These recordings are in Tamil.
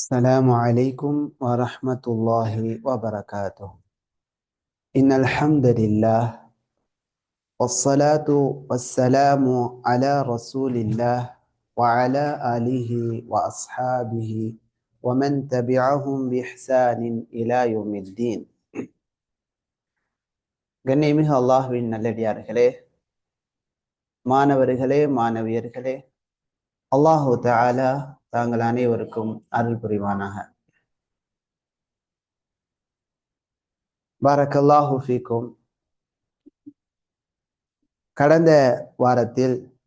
السلام عليكم ورحمة الله وبركاته إن الحمد لله والصلاة والسلام على رسول الله وعلى آله وأصحابه ومن تبعهم بإحسان إلى يوم الدين கண்ணியமிகு அல்லாஹுவின் நல்லடியார்களே மாணவர்களே மாணவியர்களே அல்லாஹு தஆலா தாங்கள் அனைவருக்கும் அருள் புரிவானாக. பாரக்கல்லாஹு ஃபீக்கும். கடந்த வாரத்தில்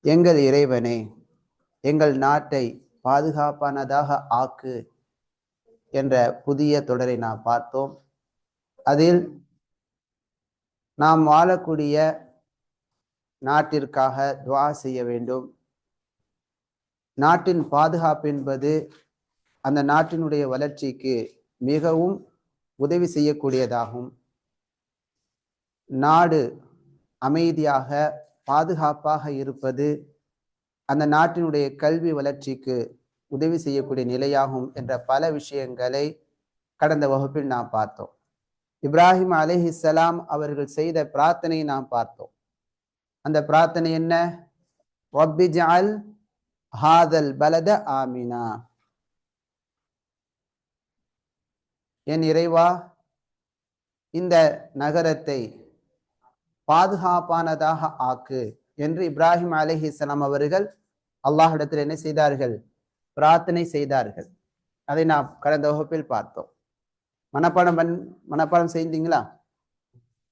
எங்கள் இறைவனே எங்கள் நாட்டை பாதுகாப்பானதாக ஆக்கு என்ற புதிய தொடரை நாம் பார்த்தோம். அதில் நாம் வாழக்கூடிய நாட்டிற்காக துவா செய்ய வேண்டும். நாட்டின் பாதுகாப்பு என்பது அந்த நாட்டினுடைய வளர்ச்சிக்கு மிகவும் உதவி செய்யக்கூடியதாகும். நாடு அமைதியாக பாதுகாப்பாக இருப்பது அந்த நாட்டினுடைய கல்வி வளர்ச்சிக்கு உதவி செய்யக்கூடிய நிலையாகும் என்ற பல விஷயங்களை கடந்த வகுப்பில் நாம் பார்த்தோம். இப்ராஹிம் அலிஹிசலாம் அவர்கள் செய்த பிரார்த்தனையை நாம் பார்த்தோம். அந்த பிரார்த்தனை என்ன? ஒப்பிஜால் ஹாதல் பலத ஆமினா. என் இறைவா இந்த நகரத்தை பாதுகாப்பானதாக ஆக்கு என்று இப்ராஹிம் அலிஹிஸ்லாம் அவர்கள் அல்லாஹிடத்தில் என்ன செய்தார்கள்? பிரார்த்தனை செய்தார்கள். அதை நாம் கடந்த வகுப்பில் பார்த்தோம். மனப்பாடம் பண் மனப்பாடம் செய்தீங்களா?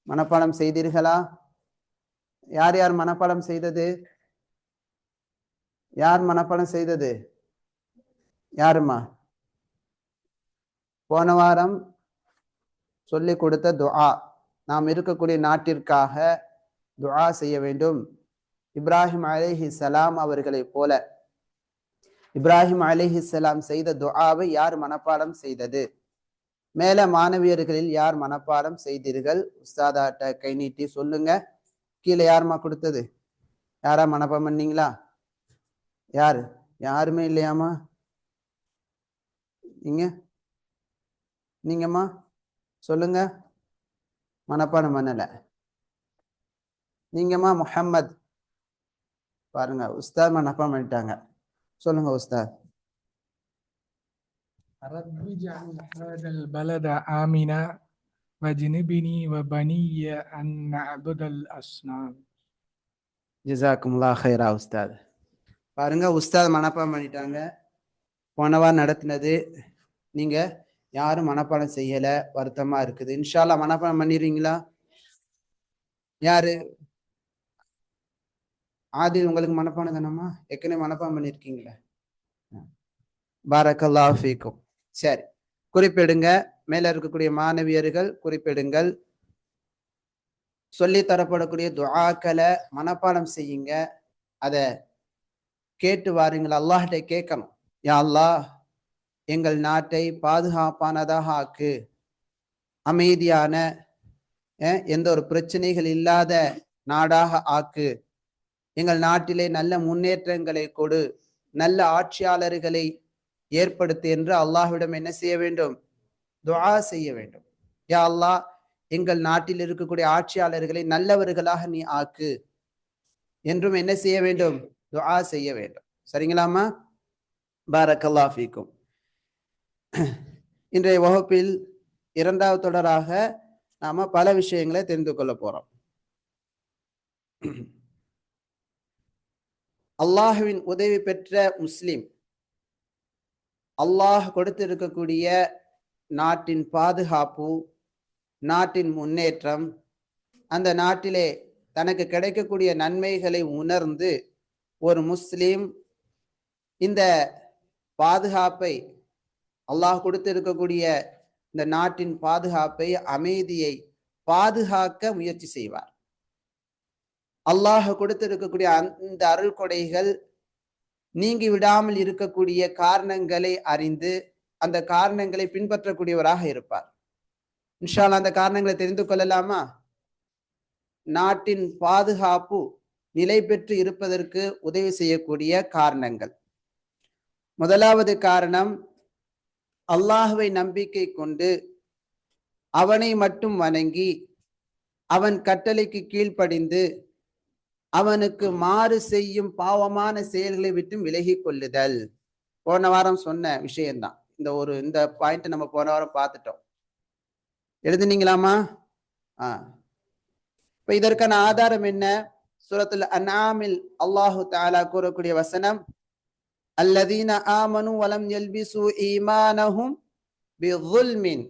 மனப்பாடம் செய்தீர்களா? யார் யார் மனப்பாடம் செய்தது? யார் மனப்பாடம் செய்தது? யாருமா? போன வாரம் சொல்லி கொடுத்த துஆ. நாம் இருக்கக்கூடிய நாட்டிற்காக துஆ செய்ய வேண்டும். இப்ராஹிம் அலிஹி சலாம் அவர்களை போல. இப்ராஹிம் அலிஹி சலாம் செய்த துஆவை யார் மனப்பாடம் செய்தது? மேல மாணவியர்களில் யார் மனப்பாடம் செய்தீர்கள்? உஸ்தாதாட்ட கை நீட்டி சொல்லுங்க. கீழே யாருமா கொடுத்தது? யாரா மனப்பாடம் பண்ணீங்களா? யாரு யாருமே இல்லையாமா நீங்க நீங்கம்மா சொல்லுங்க மனப்பாடம் பண்ணல நீங்கம்மா முஹம்மத் பாருங்க உஸ்தாத் மனப்பாடம் பண்ணிட்டாங்க சொல்லுங்க உஸ்தாத் رب اجعل هذا البلد آمنا واجنبني وبني أن نعبد الأصنام ஜிசாக்குமுல்லா ஹைரா உஸ்தாத் பாருங்க உஸ்தாத் மனப்பாடம் பண்ணிட்டாங்க. போனவா நடத்தினது. நீங்க யாரும் மனப்பாடம் செய்யல வருத்தமா இருக்குது. இன்ஷால்லா மனப்பாடம் பண்ணிடுறீங்களா? யாரு? ஆதி உங்களுக்கு மனப்பாடம் தானம்மா? ஏற்கனவே மனப்பாடம் பண்ணிருக்கீங்களா. பாரக்கல்லா ஃபீக்கும். சரி குறிப்பிடுங்க. மேல இருக்கக்கூடிய மாணவியர்கள் குறிப்பிடுங்கள். சொல்லி தரப்படக்கூடிய துவாக்களை மனப்பாடம் செய்யுங்க. அதை கேட்டு வாருங்கள் அல்லாஹிட்ட கேட்கணும். யா அல்லாஹ் எங்கள் நாட்டை பாதுகாப்பானதாக ஆக்கு. அமைதியான எந்த ஒரு பிரச்சனைகள் இல்லாத நாடாக ஆக்கு. எங்கள் நாட்டிலே நல்ல முன்னேற்றங்களை கொடு. நல்ல ஆட்சியாளர்களை ஏற்படுத்து என்று அல்லாஹ்விடம் என்ன செய்ய வேண்டும்? துவா செய்ய வேண்டும். யா அல்லாஹ் எங்கள் நாட்டில் இருக்கக்கூடிய ஆட்சியாளர்களை நல்லவர்களாக நீ ஆக்கு. என்றும் என்ன செய்ய வேண்டும்? துஆ செய்ய வேண்டும். சரிங்களாமா பாரக்கல்லா ஃபீக்கும். இன்றைய வகுப்பில் இரண்டாவது தொடராக நாம பல விஷயங்களை தெரிந்து கொள்ள போறோம். அல்லாஹுவின் உதவி பெற்ற முஸ்லிம் அல்லாஹ் கொடுத்திருக்கக்கூடிய நாட்டின் பாதுகாப்பு நாட்டின் முன்னேற்றம் அந்த நாட்டிலே தனக்கு கிடைக்கக்கூடிய நன்மைகளை உணர்ந்து ஒரு முஸ்லீம் இந்த பாதுகாப்பை அல்லாஹ் கொடுத்திருக்கக்கூடிய இந்த நாட்டின் பாதுகாப்பை அமைதியை பாதுகாக்க முயற்சி செய்வார். அல்லாஹ் கொடுத்திருக்கக்கூடிய அந்த அருள் கொடைகள் நீங்கி விடாமல் இருக்கக்கூடிய காரணங்களை அறிந்து அந்த காரணங்களை பின்பற்றக்கூடியவராக இருப்பார். இன்ஷால்லா அந்த காரணங்களை தெரிந்து கொள்ளலாமா? நாட்டின் பாதுகாப்பு நிலை பெற்று இருப்பதற்கு உதவி செய்யக்கூடிய காரணங்கள். முதலாவது காரணம் அல்லாஹுவை நம்பிக்கை கொண்டு அவனை மட்டும் வணங்கி அவன் கட்டளைக்கு கீழ்ப்படிந்து அவனுக்கு மாறு செய்யும் பாவமான செயல்களை விட்டு விலகி கொள்ளுதல். போன வாரம் சொன்ன விஷயம்தான். இந்த ஒரு இந்த பாயிண்ட் நம்ம போன வாரம் பார்த்துட்டோம். எழுதுனீங்களாமா ஆ. இப்ப இதற்கான ஆதாரம் என்ன? சூரத்துல அநாமில் அல்லாஹு தாலா கூறக்கூடிய வசனம் அல்லதீன ஆமனு வலம் எல்பிசு ஈமானஹும் பிظுல்மின்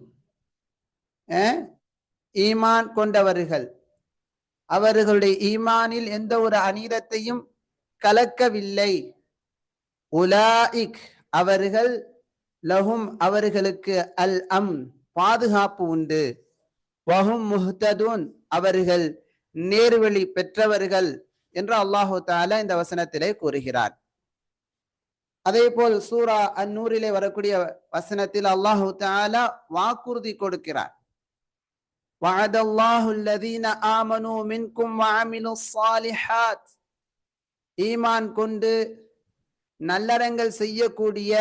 ஈமான் கொண்டவர்கள். அவர்களுடைய ஈமானில் எந்த ஒரு அநீதத்தையும் கலக்கவில்லை. உலாயிக் அவர்கள் லஹும் அவர்களுக்கு அல் அம் பாதுகாப்பு உண்டு. வஹும் முஹ்ததுன் அவர்கள் நேர்வழி பெற்றவர்கள் என்று அல்லாஹு தாலா இந்த வசனத்திலே கூறுகிறார் அதே போல் சூரா அந்நூறிலே வரக்கூடிய வசனத்தில் அல்லாஹு தாலா வாக்குறுதி கொடுக்கிறார் وعد الله الذين آمنوا منكم وعملوا الصالحات ஈமான் கொண்டு நல்லறங்கள் செய்யக்கூடிய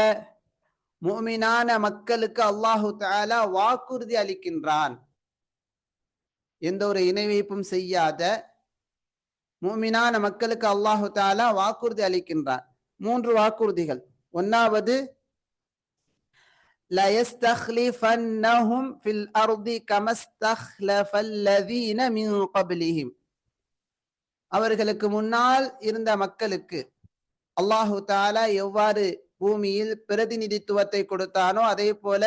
முமினான மக்களுக்கு அல்லாஹு தாலா வாக்குறுதி அளிக்கின்றான் எந்த ஒரு இணை வைப்பும் செய்யாத முமினான மக்களுக்கு அல்லாஹு தாலா வாக்குறுதி அளிக்கின்றான் மூன்று வாக்குறுதிகள் ஒன்னாவது لَيَسْتَخْلِفَنَّهُمْ فِي الْأَرْضِ كَمَا اسْتَخْلَفَ الَّذِينَ مِنْ قَبْلِهِمْ அவர்களுக்கு முன்னால் இருந்த மக்களுக்கு அல்லாஹு தாலா எவ்வாறு பூமியில் பிரதிநிதித்துவத்தை கொடுத்தானோ அதே போல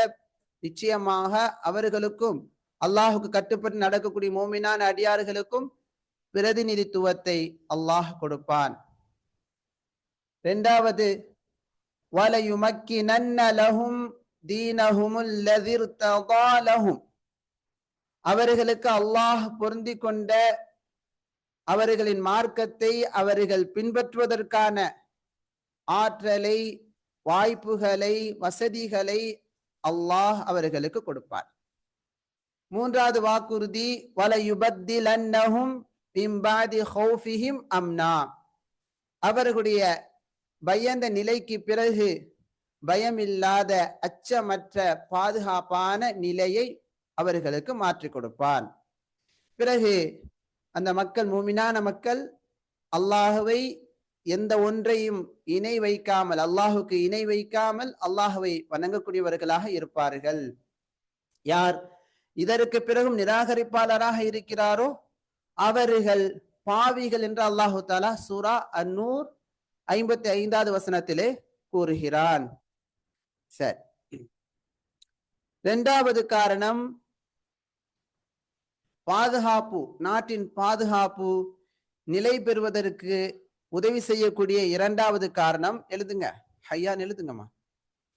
நிச்சயமாக அவர்களுக்கும் அல்லாஹுக்கு கட்டுப்பட்டு நடக்கக்கூடிய மோமினான அடியார்களுக்கும் பிரதிநிதித்துவத்தை அல்லாஹ் கொடுப்பான். ரெண்டாவது அவர்களுக்கு அல்லாஹ் பொருந்தி கொண்ட அவர்களின் மார்க்கத்தை அவர்கள் பின்பற்றுவதற்கான ஆற்றலை வாய்ப்புகளை வசதிகளை அல்லாஹ் அவர்களுக்கு கொடுப்பார் மூன்றாவது வாக்குறுதி வலயுபத்திலன்னஹும் பிம்பாதி ஹௌஃபிஹிம் அம்னா. அவர்களுடைய பயந்த நிலைக்கு பிறகு பயமில்லாத அச்சமற்ற பாதுகாப்பான நிலையை அவர்களுக்கு மாற்றி கொடுப்பான். பிறகு அந்த மக்கள் மூமினான மக்கள் அல்லாஹுவை எந்த ஒன்றையும் இணை வைக்காமல் அல்லாஹுக்கு இணை வைக்காமல் அல்லாஹுவை வணங்கக்கூடியவர்களாக இருப்பார்கள். யார்? இதற்கு பிறகும் நிராகரிப்பாளராக இருக்கிறாரோ? அவர்கள் பாவிகள் என்று அல்லாஹு தாலா சூரா அந்நூர் ஐம்பத்தி ஐந்தாவது வசனத்திலே கூறுகிறான். சரி. இரண்டாவது காரணம் பாதுகாப்பு நாட்டின் பாதுகாப்பு நிலை பெறுவதற்கு உதவி செய்யக்கூடிய இரண்டாவது காரணம் எழுதுங்க. ஐயான் எழுதுங்கம்மா.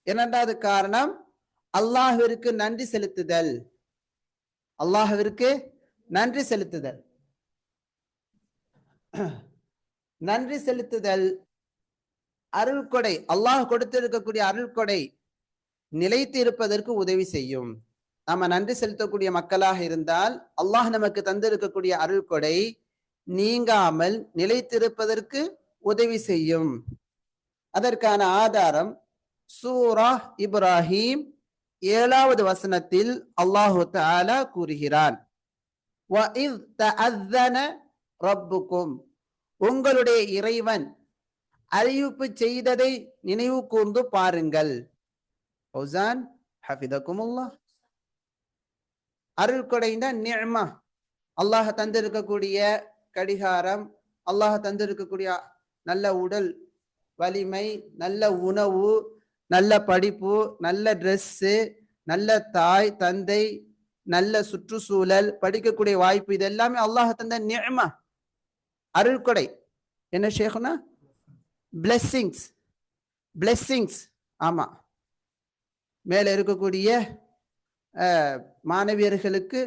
இரண்டாவது காரணம் அல்லாஹிற்கு நன்றி செலுத்துதல். அல்லாஹ்விற்கு நன்றி செலுத்துதல். நன்றி செலுத்துதல் அருள் கொடை அல்லாஹ் கொடுத்திருக்கக்கூடிய அருள் கொடை நிலைத்து இருப்பதற்கு உதவி செய்யும். நாம நன்றி செலுத்தக்கூடிய மக்களாக இருந்தால் அல்லாஹ் நமக்கு தந்திருக்கக்கூடிய அருள் கொடை நீங்காமல் நிலைத்திருப்பதற்கு உதவி செய்யும். அதற்கான ஆதாரம் சூரா இப்ராஹிம் ஏழாவது வசனத்தில் அல்லாஹு தாலா கூறுகிறான். உங்களுடைய இறைவன் அறிவிப்பு செய்ததை நினைவு கூர்ந்து பாருங்கள். அருள் கொடைந்த நியமா. அல்லாஹ் தந்திருக்கக்கூடிய கடிகாரம் அல்லாஹ் தந்திருக்கக்கூடிய நல்ல உடல் வலிமை நல்ல உணவு நல்ல படிப்பு நல்ல ட்ரெஸ்ஸு நல்ல தாய் தந்தை நல்ல சுற்றுச்சூழல் படிக்கக்கூடிய வாய்ப்பு இது எல்லாமே அல்லாஹ் தந்த நியமா. அருள்கொடை. என்ன ஷேகுனா? பிளெஸ்ஸிங்ஸ் பிளெஸ்ஸிங்ஸ் ஆமாம் மேலே இருக்கக்கூடிய மாணவியர்களுக்கு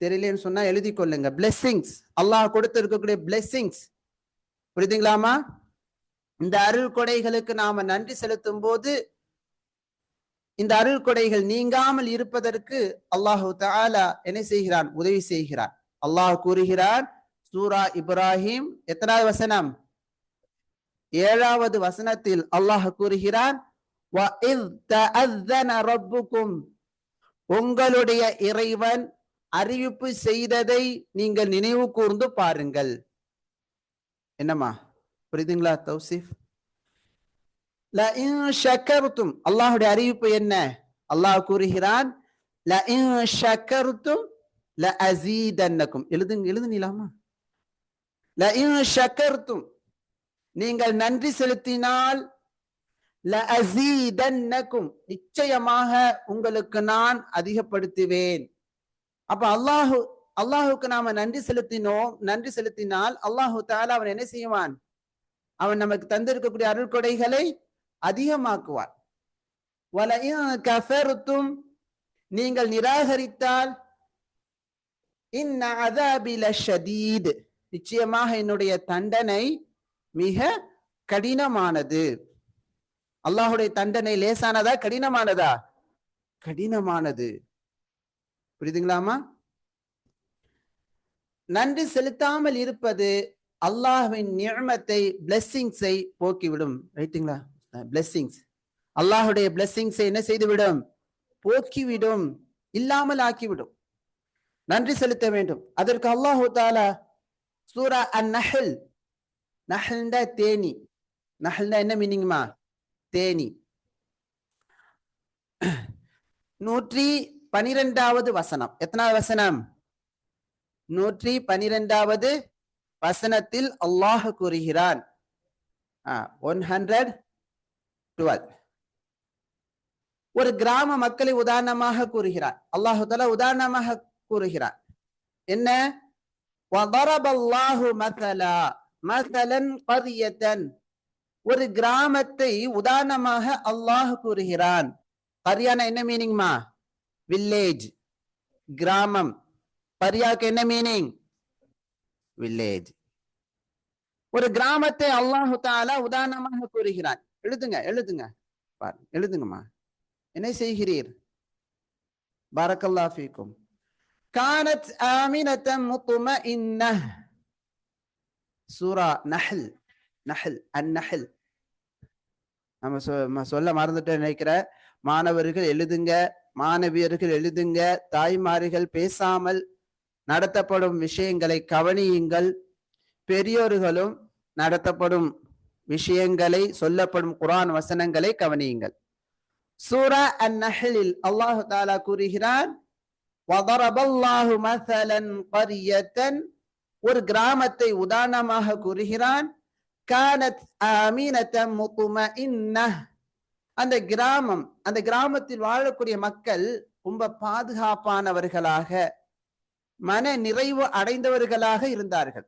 தெரியலன்னு சொன்னால் எழுதி கொள்ளுங்க. பிளெஸ்ஸிங்ஸ் அல்லாஹ் கொடுத்து இருக்கக்கூடிய பிளெஸ்ஸிங்ஸ் புரியுதுங்களாமா இந்த அருள் கொடைகளுக்கு நாம நன்றி செலுத்தும் போது இந்த அருள் கொடைகள் நீங்காமல் இருப்பதற்கு அல்லாஹு தாலா என்ன செய்கிறான்? உதவி செய்கிறான். அல்லாஹ் கூறுகிறான் சூரா இப்ராஹிம் எத்தனாவது வசனம்? ஏழாவது வசனத்தில் அல்லாஹ் கூறுகிறான் உங்களுடைய இறைவன் அறிவிப்பு செய்ததை நீங்கள் நினைவு கூர்ந்து பாருங்கள். என்னம்மா? புரியுதுங்களா தௌசிஃப். லஇன் அல்லாஹுடைய அறிவிப்பு என்ன? அல்லாஹ் கூறுகிறான் லஇன் ஷக்கர்தும் லஅஸீதன்னக்கும் எழுதுங்க எழுதுனீலாமா லஇன் ஷக்கர்தும் நீங்கள் நன்றி செலுத்தினால் அசீதன்னக்கும் நிச்சயமாக உங்களுக்கு நான் அதிகப்படுத்துவேன். அப்ப அல்லாஹு அல்லாஹுக்கு நாம நன்றி செலுத்தினோம் நன்றி செலுத்தினால் அல்லாஹு தாலா அவன் என்ன செய்வான்? அவன் நமக்கு தந்திருக்கக்கூடிய அருள் கொடைகளை அதிகமாக்குவார் வலஇன் நீங்கள் நிராகரித்தால் இன்ன நிச்சயமாக என்னுடைய தண்டனை மிக கடினமானது. அல்லாஹுடைய தண்டனை லேசானதா கடினமானதா? கடினமானது. புரியுதுங்களாமா நன்றி செலுத்தாமல் இருப்பது அல்லாஹுவின் நியமத்தை பிளெஸ்ஸிங்ஸை போக்கிவிடும். ரைட்டுங்களா பிளெஸ்ஸிங்ஸ் அல்லாஹுடைய பிளெஸ்ஸிங்ஸை என்ன செய்துவிடும்? போக்கிவிடும். இல்லாமல் ஆக்கிவிடும். நன்றி செலுத்த வேண்டும். அதற்கு அல்லாஹு தாலா சூரா அன் நஹல் நஹல்ண்டா தேனி. நஹல்ண்டா என்ன மீனிங்மா தேனி. நூற்றி பனிரெண்டாவது வசனம். எத்தனாவது வசனம்? நூற்றி பனிரெண்டாவது வசனத்தில் அல்லாஹ் கூறுகிறான். ஒரு கிராம மக்களை உதாரணமாக கூறுகிறார். அல்லாஹு தலா உதாரணமாக கூறுகிறார். என்ன? ஒரு கிராமத்தை உதாரணமாக அல்லாஹ் கூறுகிறான். கரியானா என்ன மீனிங்மா வில்லேஜ் கிராமம். பரியாக்கு என்ன மீனிங் வில்லேஜ் ஒரு கிராமத்தை அல்லாஹு தாலா உதாரணமாக கூறுகிறான் எழுதுங்க எழுதுங்க. பாருங்க எழுதுங்கம்மா. என்ன செய்கிறீர்? பாரக்கல்லா ஃபீக்கும். கானத் ஆமினத்தம் முத்துமஇன்ன சூரா நஹல் நஹல் அந்நஹல். நம்ம சொ- சொல்ல மறந்துட்டு நினைக்கிற மாணவர்கள் எழுதுங்க மாணவியர்கள் எழுதுங்க தாய்மார்கள் பேசாமல் நடத்தப்படும் விஷயங்களை கவனியுங்கள். பெரியோர்களும் நடத்தப்படும் விஷயங்களை சொல்லப்படும் குரான் வசனங்களை கவனியுங்கள். சூரா அன் அல்லாஹு தாலா கூறுகிறார் ஒரு கிராமத்தை உதாரணமாக கூறுகிறான் அந்த கிராமம் அந்த கிராமத்தில் வாழக்கூடிய மக்கள் ரொம்ப பாதுகாப்பானவர்களாக மன நிறைவு அடைந்தவர்களாக இருந்தார்கள்.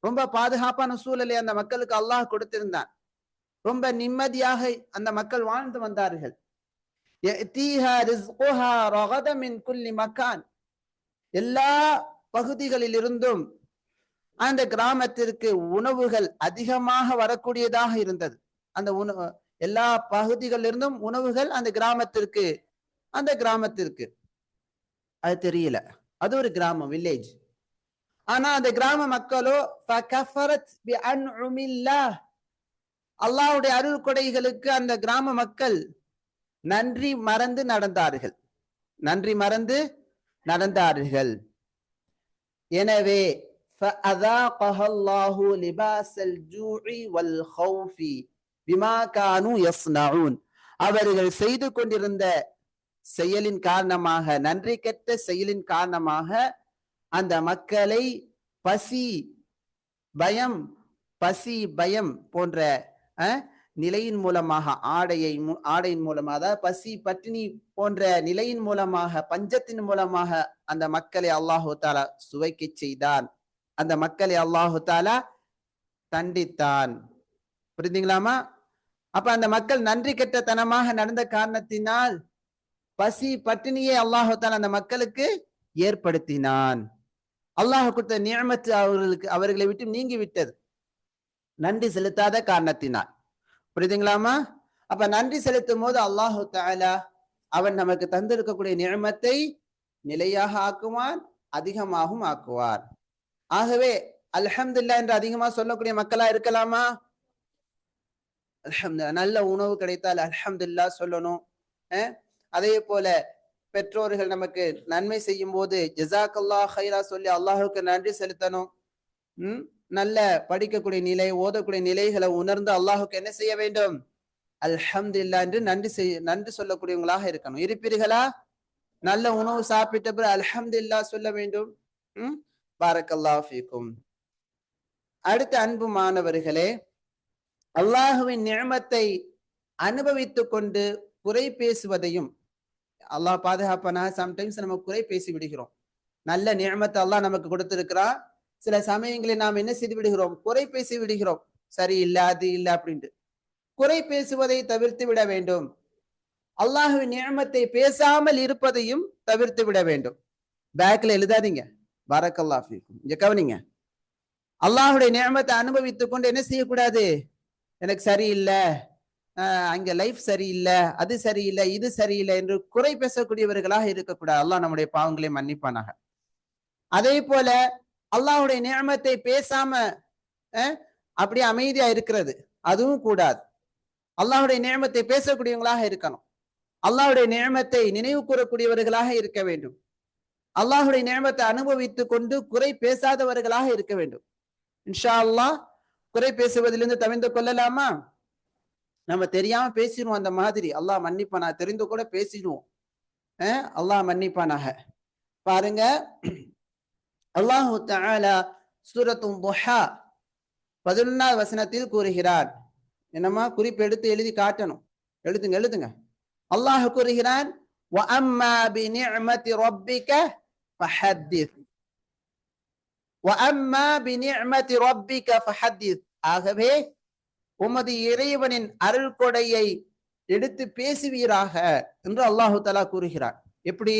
ரொம்ப பாதுகாப்பான சூழலை அந்த மக்களுக்கு அல்லாஹ் கொடுத்திருந்தான். ரொம்ப நிம்மதியாக அந்த மக்கள் வாழ்ந்து வந்தார்கள். மக்கான் எல்லா பகுதிகளிலிருந்தும் அந்த கிராமத்திற்கு உணவுகள் அதிகமாக வரக்கூடியதாக இருந்தது. அந்த உணவு எல்லா பகுதிகளிலிருந்தும் உணவுகள் அந்த கிராமத்திற்கு அந்த கிராமத்திற்கு. அது தெரியல. அது ஒரு கிராமம் வில்லேஜ் ஆனா அந்த கிராம மக்களோ அல்லாவுடைய அருள் கொடைகளுக்கு அந்த கிராம மக்கள் நன்றி மறந்து நடந்தார்கள். நன்றி மறந்து நடந்தார்கள். எனவே அவர்கள் செய்து கொண்டிருந்த செயலின் காரணமாக நன்றி கெட்ட செயலின் காரணமாக அந்த மக்களை பசி பயம் பசி பயம் போன்ற அஹ், நிலையின் மூலமாக ஆடையை ஆடையின் மூலமாக அதாவது பசி பட்டினி போன்ற நிலையின் மூலமாக பஞ்சத்தின் மூலமாக அந்த மக்களை அல்லாஹு தாலா சுவைக்க செய்தான். அந்த மக்களை அல்லாஹு தாலா தண்டித்தான். புரியுதுங்களாமா அப்ப அந்த மக்கள் நன்றி கெட்டத்தனமாக நடந்த காரணத்தினால் பசி பட்டினியை அல்லாஹால அந்த மக்களுக்கு ஏற்படுத்தினான். அல்லாஹ் கொடுத்த நியமத்து அவர்களுக்கு அவர்களை விட்டு நீங்கி விட்டது. நன்றி செலுத்தாத காரணத்தினால். புரியுதுங்களாமா அப்ப நன்றி செலுத்தும் போது அல்லாஹு தாலா அவன் நமக்கு தந்திருக்கக்கூடிய நியமத்தை நிலையாக ஆக்குவான் அதிகமாகவும் ஆக்குவார். ஆகவே அல்ஹம்துலில்லாஹ் என்று அதிகமா சொல்லக்கூடிய மக்களா இருக்கலாமா? அல்ஹம்து நல்ல உணவு கிடைத்தால் அல்ஹம்துல்லா சொல்லணும். அஹ் அதே போல பெற்றோர்கள் நமக்கு நன்மை செய்யும் போது ஜசாக்கல்லாஹ் ஹைரா சொல்லி அல்லாஹுக்கு நன்றி செலுத்தணும். உம் நல்ல படிக்கக்கூடிய நிலை ஓதக்கூடிய நிலைகளை உணர்ந்து அல்லாஹுக்கு என்ன செய்ய வேண்டும்? அல்ஹம்துலில்லாஹ் என்று நன்றி செய் நன்றி சொல்லக்கூடியவங்களாக இருக்கணும். இருப்பீர்களா? நல்ல உணவு சாப்பிட்ட பிறகு இல்லா சொல்ல வேண்டும். உம் பாரக்கல்லா ஃபீக்கும். அடுத்த அன்பு மாணவர்களே அல்லாஹுவின் நியமத்தை அனுபவித்துக் கொண்டு குறை பேசுவதையும் அல்லாஹ் பாதுகாப்பானா சம்டைம்ஸ் நம்ம குறை பேசி விடுகிறோம் நல்ல நியமத்தை அல்லாஹ் நமக்கு கொடுத்திருக்கிறான் சில சமயங்களில் நாம் என்ன செய்து விடுகிறோம் குறை பேசி விடுகிறோம் சரி இல்ல அது இல்ல அப்படின்ட்டு. குறை பேசுவதை தவிர்த்து விட வேண்டும். அல்லாஹுவின் நியமத்தை பேசாமல் இருப்பதையும் தவிர்த்து விட வேண்டும். பேக்ல எழுதாதீங்க. பரக்கல்லா இங்க கவனிங்க. அல்லாஹுடைய நியமத்தை அனுபவித்துக் கொண்டு என்ன செய்யக்கூடாது? எனக்கு சரியில்லை அங்க லைஃப் சரியில்லை அது சரியில்லை இது சரியில்லை என்று குறை பேசக்கூடியவர்களாக இருக்கக்கூடாது. அல்லாஹ் நம்முடைய பாவங்களை மன்னிப்பானாக. அதே போல அல்லாஹுடைய நியமத்தை பேசாம அஹ், அப்படியே அமைதியா இருக்கிறது. அதுவும் கூடாது. அல்லாஹுடைய நியமத்தை பேசக்கூடியவங்களாக இருக்கணும். அல்லாஹுடைய நியமத்தை நினைவு கூறக்கூடியவர்களாக இருக்க வேண்டும். அல்லாஹுடைய நியமத்தை அனுபவித்துக் கொண்டு குறை பேசாதவர்களாக இருக்க வேண்டும். இன்ஷா அல்லாஹ் குறை பேசுவதிலிருந்து தவிர்த்து கொள்ளலாமா? நம்ம தெரியாம பேசிடுவோம் அந்த மாதிரி. அல்லாஹ் மன்னிப்பானா தெரிந்து கூட பேசிடுவோம். அல்லாஹ் மன்னிப்பானாக. பாருங்க. அல்லாஹு தாலா சூரத்தும் பதினொன்னாவது வசனத்தில் கூறுகிறார். என்னம்மா? குறிப்பு எடுத்து எழுதி காட்டணும். எழுதுங்க எழுதுங்க. அல்லாஹ் கூறுகிறான் ஆகவே உமது இறைவனின் அருள் கொடையை எடுத்து பேசுவீராக என்று அல்லாஹு தலா கூறுகிறார். எப்படி?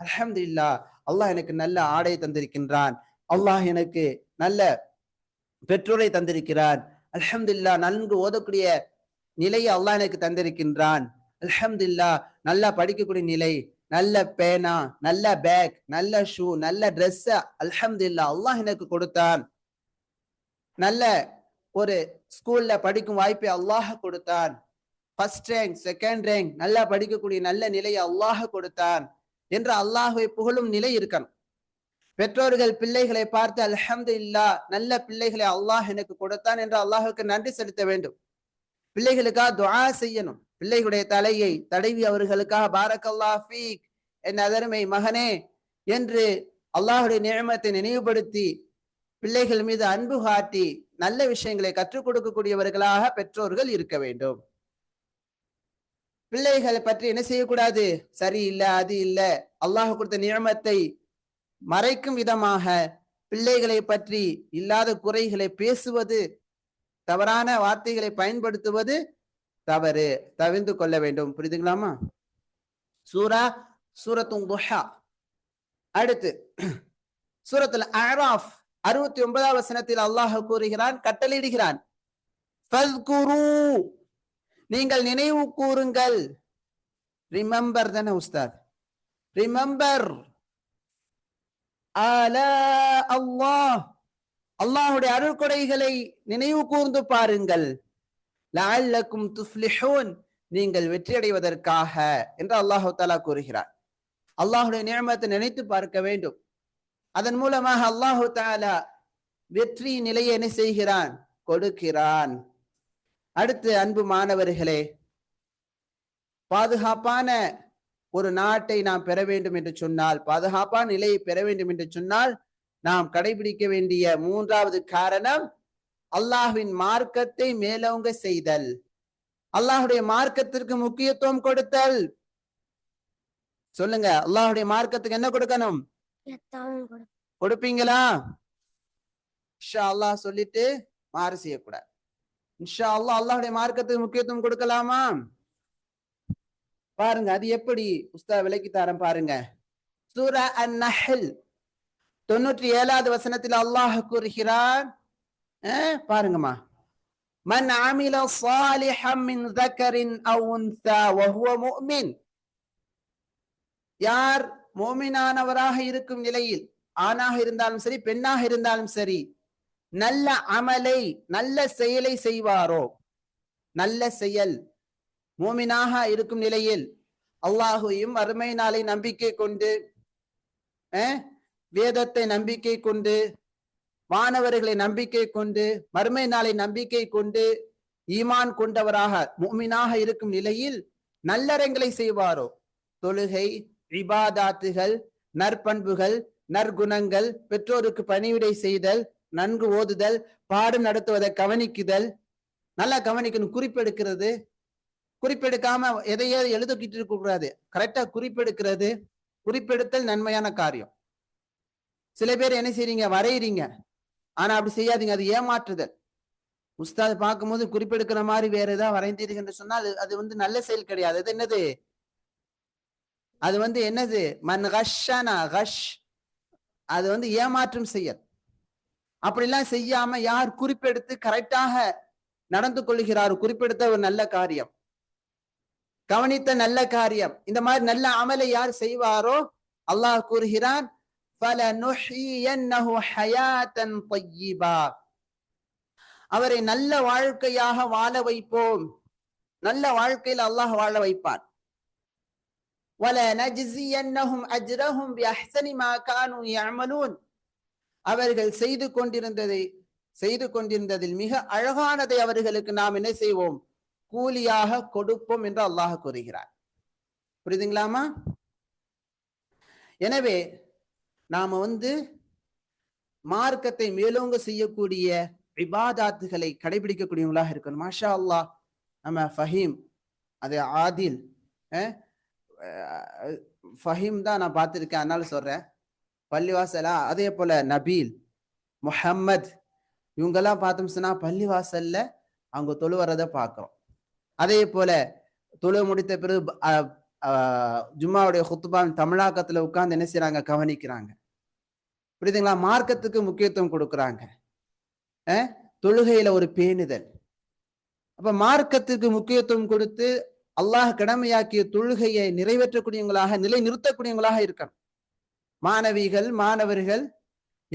அல்ஹம்துலில்லாஹ் அல்லாஹ் எனக்கு நல்ல ஆடை தந்திருக்கின்றான். அல்லாஹ் எனக்கு நல்ல பெற்றோரை தந்திருக்கிறான். அலமதுல்லா நன்கு ஓதக்கூடிய நிலையை அல்லாஹ் எனக்கு தந்திருக்கின்றான். அலமதுல்லா நல்லா படிக்கக்கூடிய நிலை நல்ல பேனா நல்ல பேக் நல்ல ஷூ நல்ல ட்ரெஸ் அல்ஹம்துலில்லாஹ் அல்லாஹ் எனக்கு கொடுத்தான். நல்ல ஒரு ஸ்கூல்ல படிக்கும் வாய்ப்பை அல்லாஹ் கொடுத்தான். ஃபர்ஸ்ட் ரேங்க் செகண்ட் ரேங்க் நல்லா படிக்கக்கூடிய நல்ல நிலையை அல்லாஹ் கொடுத்தான் என்று அல்லாஹுவை புகழும் நிலை இருக்கணும். பெற்றோர்கள் பிள்ளைகளை பார்த்து அல்ஹம்து இல்லா நல்ல பிள்ளைகளை அல்லாஹ் எனக்கு கொடுத்தான் என்று அல்லாஹுக்கு நன்றி செலுத்த வேண்டும். பிள்ளைகளுக்காக துவா செய்யணும். பிள்ளைகளுடைய தலையை தடவி அவர்களுக்காக பாரக்கல்லா ஃபீக் என் அதருமை மகனே என்று அல்லாஹுடைய நியமத்தை நினைவுபடுத்தி பிள்ளைகள் மீது அன்பு காட்டி நல்ல விஷயங்களை கற்றுக் கொடுக்கக்கூடியவர்களாக பெற்றோர்கள் இருக்க வேண்டும். பிள்ளைகளை பற்றி என்ன செய்யக்கூடாது? சரி இல்லை அது இல்ல. அல்லாஹ் கொடுத்த நியமத்தை மறைக்கும் விதமாக பிள்ளைகளை பற்றி இல்லாத குறைகளை பேசுவது தவறான வார்த்தைகளை பயன்படுத்துவது தவறு. தவிர்ந்து கொள்ள வேண்டும். புரியுதுங்களாமா சூரா சூரத்தும் அடுத்து சூரத்துல அராஃப் அறுபத்தி ஒன்பதாம் வசனத்தில் அல்லாஹ் கூறுகிறான் கட்டளையிடுகிறான். நீங்கள் நினைவு கூறுங்கள். ரிமெம்பர் தானே உஸ்தாத்? ரிமெம்பர் அல்லாஹ். அல்லாஹுடைய அருள்கொடைகளை நினைவு கூர்ந்து பாருங்கள். லஅல்லக்கும் துஃப்லிஹூன். நீங்கள் வெற்றி அடைவதற்காக என்று அல்லாஹு தாலா கூறுகிறார். அல்லாஹுடைய நியமத்தை நினைத்து பார்க்க வேண்டும். அதன் மூலமாக அல்லாஹு தாலா வெற்றி நிலையை என்ன செய்கிறான்? கொடுக்கிறான். அடுத்து அன்பு மாணவர்களே பாதுகாப்பான ஒரு நாட்டை நாம் பெற வேண்டும் என்று சொன்னால் பாதுகாப்பான நிலையை பெற வேண்டும் என்று சொன்னால் நாம் கடைபிடிக்க வேண்டிய மூன்றாவது காரணம் அல்லாஹ்வின் மார்க்கத்தை மேலோங்க செய்தல். அல்லாஹுடைய மார்க்கத்திற்கு முக்கியத்துவம் கொடுத்தல். சொல்லுங்க அல்லாஹுடைய மார்க்கத்துக்கு என்ன கொடுக்கணும்? கொடுப்பீங்களா இன்ஷா அல்லாஹ் சொல்லிட்டு மாறு செய்யக்கூடாது இன்ஷா அல்லாஹ் அல்லாஹ்வுடைய மார்க்கத்துக்கு முக்கியத்துவம் கொடுக்கலாமா பாருங்க அது எப்படி உஸ்தா விலைக்கு தரேன் பாருங்க சூரா அந்நஹல் தொண்ணூற்றி ஏழாவது வசனத்தில் அல்லாஹ் கூறுகிறான் அஹ், பாருங்கம்மா மன் ஆமில சாலிஹம் மின் ذكر أو أنثى وهو مؤمن யார் மோமினானவராக இருக்கும் நிலையில் ஆணாக இருந்தாலும் சரி பெண்ணாக இருந்தாலும் சரி நல்ல அமலை நல்ல செயலை செய்வாரோ? நல்ல செயல். மோமினாக இருக்கும் நிலையில் அல்லாஹுவையும் அருமை நாளை நம்பிக்கை கொண்டு வேதத்தை நம்பிக்கை கொண்டு மாணவர்களை நம்பிக்கை கொண்டு மறுமை நாளை நம்பிக்கை கொண்டு ஈமான் கொண்டவராக மோமினாக இருக்கும் நிலையில் நல்லறங்களை செய்வாரோ? தொழுகை இபாதாத்துகள் நற்பண்புகள் நற்குணங்கள் பெற்றோருக்கு பணிவிடை செய்தல் நன்கு ஓதுதல் பாடு நடத்துவதை கவனிக்குதல். நல்லா கவனிக்கணும். குறிப்பெடுக்கிறது. குறிப்பெடுக்காம எதையோ எழுதிக்கிட்டு இருக்க கூடாது. கரெக்டா குறிப்பெடுக்கிறது. குறிப்பெடுத்தல் நன்மையான காரியம். சில பேர் என்ன செய்றீங்க? வரையிறீங்க. ஆனா அப்படி செய்யாதீங்க. அது ஏமாற்றுதல். உஸ்தாத் பார்க்கும்போது குறிப்பெடுக்கிற மாதிரி வேற ஏதாவது வரைந்தீர்கள் சொன்னால் அது வந்து நல்ல செயல் கிடையாது. அது என்னது? அது வந்து என்னது? மன் ஹஷ்ஷனா ஹஷ் அது வந்து ஏமாற்றம் செய்யல் அப்படிலாம் செய்யாம யார் குறிப்பெடுத்து கரெக்டாக நடந்து கொள்கிறார் குறிப்பெடுத்த ஒரு நல்ல காரியம். கவனித்த நல்ல காரியம். இந்த மாதிரி நல்ல அமலை யார் செய்வாரோ? அல்லாஹ் கூறுகிறான் அவரை நல்ல வாழ்க்கையாக வாழ வைப்போம். நல்ல வாழ்க்கையில் அல்லாஹ் வாழ வைப்பார். அவர்கள் செய்து கொண்டிருந்ததை செய்து கொண்டிருந்ததில் மிக அழகானதை அவர்களுக்கு நாம் என்ன செய்வோம்? கூலியாக கொடுப்போம் என்று அல்லாஹ் கூறுகிறார். புரியுதுங்களாமா? எனவே நாம வந்து மார்க்கத்தை மேலோங்க செய்யக்கூடிய விவாதாத்துகளை கடைபிடிக்கக்கூடியவங்களாக இருக்கணும். மாஷா அல்லாஹ் நம்ம ஃபஹீம் அது ஆதில் அஹ், ஃபஹீம் தான் நான் பார்த்துருக்கேன். அதனால சொல்கிறேன் பள்ளிவாசலா அதே போல் நபீல் முஹம்மத் இவங்கெல்லாம் பார்த்தோம் சொன்னால் பள்ளிவாசலில் அவங்க தொழு வர்றதை பார்க்குறோம். அதே போல் தொழு முடித்த பிறகு ஜும்மாவுடைய ஹுத்துபான் தமிழாக்கத்தில் உட்கார்ந்து என்ன செய்கிறாங்க கவனிக்கிறாங்க. புரியுதுங்களா? மார்க்கத்துக்கு முக்கியத்துவம் கொடுக்குறாங்க. தொழுகையில் ஒரு பேணுதல். அப்போ மார்க்கத்துக்கு முக்கியத்துவம் கொடுத்து அல்லாஹ் கடமையாக்கிய தொழுகையை நிறைவேற்றக்கூடியவங்களாக நிலை நிறுத்தக்கூடியவங்களாக இருக்கணும். மாணவிகள் மாணவர்கள்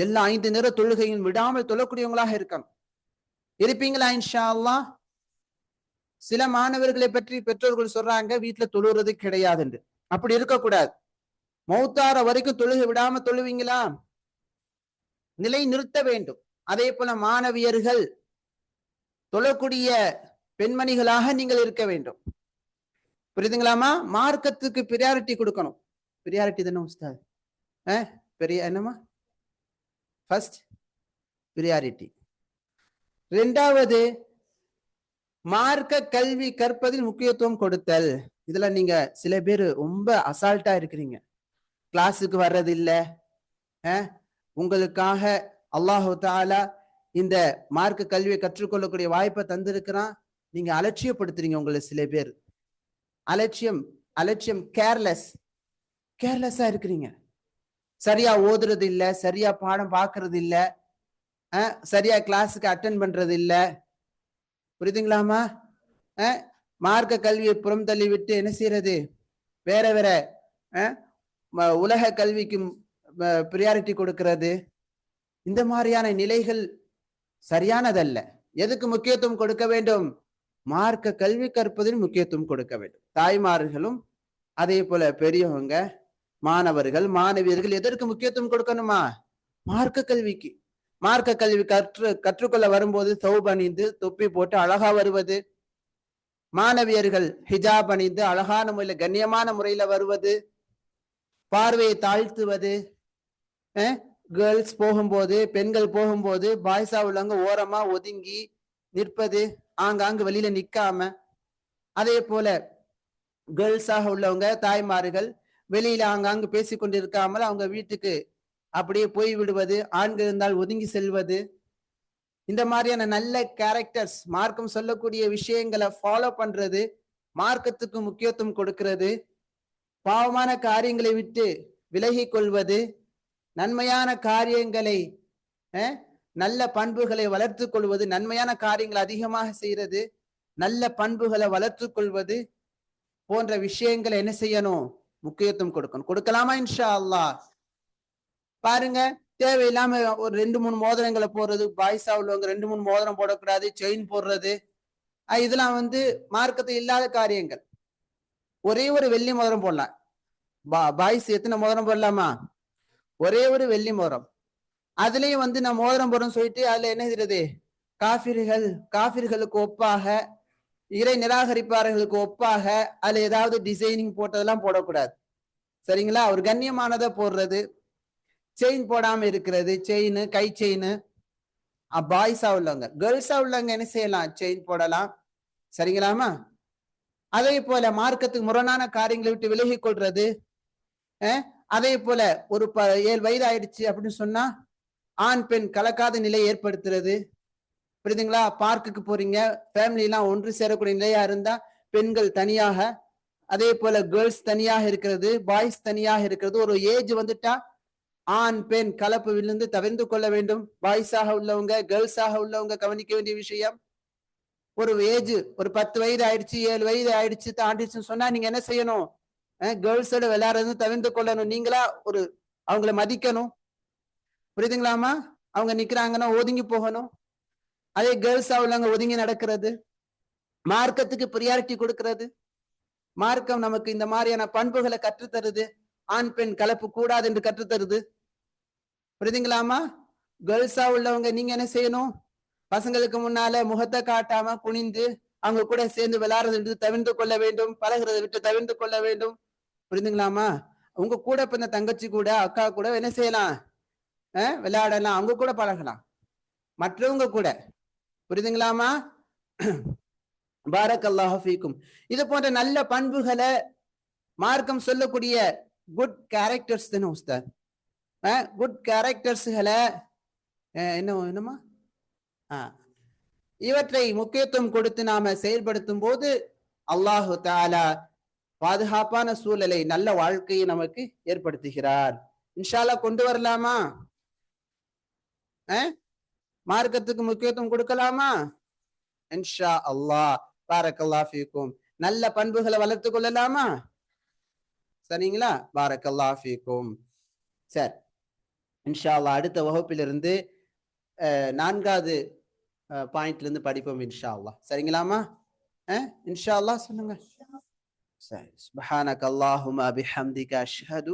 எல்லா ஐந்து நிற தொழுகையும் விடாமல் தொழக்கூடியவங்களாக இருக்கணும். இருப்பீங்களா இன்ஷா அல்லா சில மாணவர்களை பற்றி பெற்றோர்கள் சொல்றாங்க வீட்டுல தொழுறது கிடையாது என்று அப்படி இருக்கக்கூடாது. மௌத்தார வரைக்கும் தொழுகை விடாம தொழுவீங்களா? நிலை நிறுத்த வேண்டும். அதே போல மாணவியர்கள் தொழக்கூடிய பெண்மணிகளாக நீங்கள் இருக்க வேண்டும். புரியுதுங்களாமா மார்க்கத்துக்கு பிரியாரிட்டி கொடுக்கணும். பிரியாரிட்டி தானே உஸ்தாது? ஆ? பெரிய என்னம்மா? ஃபர்ஸ்ட் பிரியாரிட்டி ரெண்டாவது மார்க்க கல்வி கற்பதில் முக்கியத்துவம் கொடுத்தல். இதுல நீங்க சில பேர் ரொம்ப அசால்ட்டா இருக்கிறீங்க. கிளாஸுக்கு வர்றது இல்ல உங்களுக்காக அல்லாஹு தாலா இந்த மார்க்க கல்வியை கற்றுக்கொள்ளக்கூடிய வாய்ப்பை தந்திருக்கிறான். நீங்க அலட்சியப்படுத்துறீங்க உங்களை சில பேர். அலட்சியம் அலட்சியம் கேர்லெஸ் கேர்லெஸ்ஸா இருக்கிறீங்க. சரியா ஓதுறது இல்ல சரியா பாடம் பார்க்கறது இல்ல சரியா கிளாஸுக்கு அட்டன் பண்றது இல்ல புரியுதுங்களாமா மார்க்க கல்வியை புறம் தள்ளி விட்டு என்ன செய்யறது? வேற வேற ம- உலக கல்விக்கு ப்ரியாரிட்டி கொடுக்கறது. இந்த மாதிரியான நிலைகள் சரியானதல்ல. எதுக்கு முக்கியத்துவம் கொடுக்க வேண்டும்? மார்க்க கல்வி கற்பதில் முக்கியத்துவம் கொடுக்க வேண்டும். தாய்மார்களும் அதே போல பெரியவங்க மாணவர்கள் மாணவியர்கள் எதற்கு முக்கியத்துவம் கொடுக்கணுமா? மார்க்க கல்விக்கு. மார்க்க கல்வி கற்று கற்றுக்கொள்ள வரும்போது சௌப் அணிந்து தொப்பி போட்டு அழகா வருவது. மாணவியர்கள் ஹிஜாப் அணிந்து அழகான முறையில கண்ணியமான முறையில வருவது. பார்வையை தாழ்த்துவது. கேர்ள்ஸ் போகும்போது பெண்கள் போகும்போது பாய்ஸா உள்ளவங்க ஓரமா ஒதுங்கி நிற்பது. ஆங்காங்கு வெளியில நிக்காம அதே போல கேர்ள்ஸாக உள்ளவங்க தாய்மார்கள் வெளியில ஆங்காங்கு பேசி கொண்டிருக்காமல் அவங்க வீட்டுக்கு அப்படியே போய் விடுவது ஆண்கள் இருந்தால் ஒதுங்கி செல்வது இந்த மாதிரியான நல்ல கேரக்டர்ஸ் மார்க்கம் சொல்லக்கூடிய விஷயங்களை ஃபாலோ பண்றது மார்க்கத்துக்கு முக்கியத்துவம் கொடுக்கிறது பாவமான காரியங்களை விட்டு விலகிக் கொள்வது நன்மையான காரியங்களை நல்ல பண்புகளை வளர்த்து கொள்வது நன்மையான காரியங்களை அதிகமாக செய்யறது நல்ல பண்புகளை வளர்த்து கொள்வது போன்ற விஷயங்களை என்ன செய்யணும்? முக்கியத்துவம் கொடுக்கணும். கொடுக்கலாமா? இன்ஷா அல்லாஹ் பாருங்க தேவையில்லாம ஒரு ரெண்டு மூணு மோதிரங்களை போடுறது பாய்ஸா உள்ளவங்க ரெண்டு மூணு மோதிரம் போடக்கூடாது செயின் போடுறது. இதெல்லாம் வந்து மார்க்கத்தில் இல்லாத காரியங்கள். ஒரே ஒரு வெள்ளி மோதிரம் போடலாம். பா பாய்ஸ் எத்தனை மோதிரம் போடலாமா? ஒரே ஒரு வெள்ளி மோதிரம். அதுலயும் வந்து நான் மோதிரம் போடுறேன்னு சொல்லிட்டு அதுல என்ன செய்யறது? காபிர்கள் காபிர்களுக்கு ஒப்பாக இறை நிராகரிப்பாளர்களுக்கு ஒப்பாக அதுல ஏதாவது டிசைனிங் போட்டதெல்லாம் போடக்கூடாது. சரிங்களா? ஒரு கண்ணியமானதை போடுறது செயின் போடாம இருக்கிறது செயின் கை செயின் பாய்ஸா உள்ளவங்க கேர்ள்ஸா உள்ளவங்க என்ன செய்யலாம்? செயின் போடலாம். சரிங்களாமா அதே போல மார்க்கத்துக்கு முரணான காரியங்களை விட்டு விலகி கொள்றது. அதே போல ஒரு ப ஏழு வயது ஆயிடுச்சு அப்படின்னு சொன்னா ஆண் பெண் கலக்காத நிலை ஏற்படுத்துறது. புரியுதுங்களா? பார்க்குக்கு போறீங்க. ஃபேமிலிலாம் ஒன்று சேரக்கூடிய நிலையா இருந்தா பெண்கள் தனியாக அதே போல கேர்ள்ஸ் தனியாக இருக்கிறது பாய்ஸ் தனியாக இருக்கிறது. ஒரு ஏஜ் வந்துட்டா ஆண் பெண் கலப்பு விழுந்து தவிர்ந்து கொள்ள வேண்டும். பாய்ஸாக உள்ளவங்க கேர்ள்ஸாக உள்ளவங்க கவனிக்க வேண்டிய விஷயம். ஒரு ஏஜ் ஒரு பத்து வயது ஆயிடுச்சு ஏழு வயது ஆயிடுச்சு தாண்டிடுச்சுன்னு சொன்னா நீங்க என்ன செய்யணும்? கேர்ள்ஸோட விளையாடுறது தவிர்த்து கொள்ளணும். நீங்களா ஒரு அவங்கள மதிக்கணும். புரியுதுங்களாமா அவங்க நிக்கிறாங்கன்னா ஒதுங்கி போகணும். அதே கேர்ள்ஸ் உள்ளவங்க ஒதுங்கி நடக்கிறது. மார்க்கத்துக்கு ப்ரியாரிட்டி கொடுக்கறது. மார்க்கம் நமக்கு இந்த மாதிரியான பண்புகளை கற்றுத்தருது. ஆண் பெண் கலப்பு கூடாது என்று கற்றுத்தருது. புரியுதுங்களாமா கேர்ள்ஸா உள்ளவங்க நீங்க என்ன செய்யணும்? பசங்களுக்கு முன்னால முகத்தை காட்டாம குனிந்து அவங்க கூட சேர்ந்து விளையாடுறது விட்டு தவிர்த்து கொள்ள வேண்டும். பழகுறதை விட்டு தவிர்த்து கொள்ள வேண்டும். புரியுதுங்களாமா உங்க கூட பிறந்த தங்கச்சி கூட அக்கா கூட என்ன செய்யலாம்? விளையாடலாம். அவங்க கூட பழகலாம். மற்றவங்க கூட. புரியுதுங்களாமா பாரக் அல்லாஹீக்கும் இது போன்ற நல்ல பண்புகளை மார்க்கம் சொல்லக்கூடிய குட் கேரக்டர்ஸ் தானே உஸ்தாத்? குட் கேரக்டர்ஸ்களை என்ன என்னமா ஆ இவற்றை முக்கியத்துவம் கொடுத்து நாம செயல்படுத்தும் போது அல்லாஹு தாலா பாதுகாப்பான சூழலை நல்ல வாழ்க்கையை நமக்கு ஏற்படுத்துகிறார். இன்ஷால்லா கொண்டு வரலாமா? மார்க்கத்துக்கு முக்கியத்துவம் கொடுக்கலாமா இன்ஷா அல்லாஹ் பாரக்கல்லா ஃபீக்கும் நல்ல பண்புகளை வளர்த்து கொள்ளலாமா சரிங்களா பாரக்கல்லா ஃபீக்கும் சரி இன்ஷா அல்லாஹ் அடுத்த வகுப்பிலிருந்து நான்காவது பாயிண்ட்ல இருந்து படிப்போம் இன்ஷா அல்லாஹ் சரிங்களாமா இன்ஷா அல்லாஹ் சொல்லுங்க சரி சுபஹானக அல்லாஹும்ம பிஹம்திக அஷ்ஹது